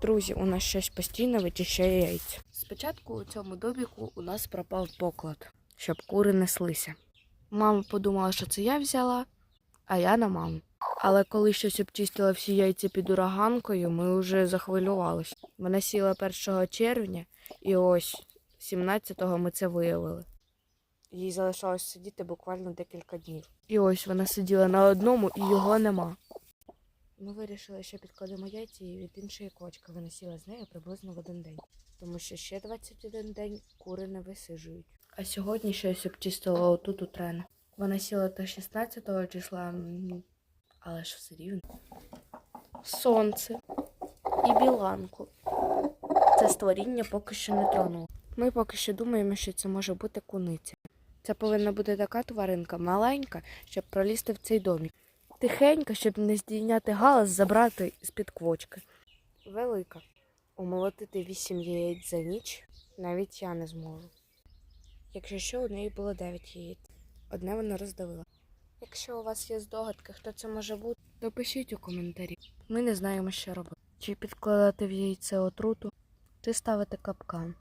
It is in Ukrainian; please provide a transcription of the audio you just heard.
Друзі, у нас щось постійно вичищає яйця. Спочатку у цьому доміку у нас пропав поклад, щоб кури неслися. Мама подумала, що це я взяла, а я на маму. Але коли щось обчистила всі яйця під ураганкою, ми вже захвилювалися. Вона сіла 1 червня, і ось 17-го ми це виявили. Їй залишалось сидіти буквально декілька днів. І ось вона сиділа на одному, і його нема. Ми вирішили, що підкладемо яйця і від іншої кочки. Вона сіла з нею приблизно в один день, тому що ще 21 день кури не висижують. А сьогодні щось обчистила отут у трен. Вона сіла та 16 числа, але ж все рівно. Сонце і біланку. Це створіння поки що не тронуло. Ми поки що думаємо, що це може бути куниця. Це повинна бути така тваринка маленька, щоб пролізти в цей домік. Тихенько, щоб не здійняти галас, забрати з-під квочки. Велика. Умолотити вісім яєць за ніч навіть я не зможу. Якщо що, у неї було дев'ять яєць. Одне вона роздавила. Якщо у вас є здогадки, хто це може бути, то пишіть у коментарі. Ми не знаємо, що робити. Чи підкладати в яйце отруту, чи ставити капкан.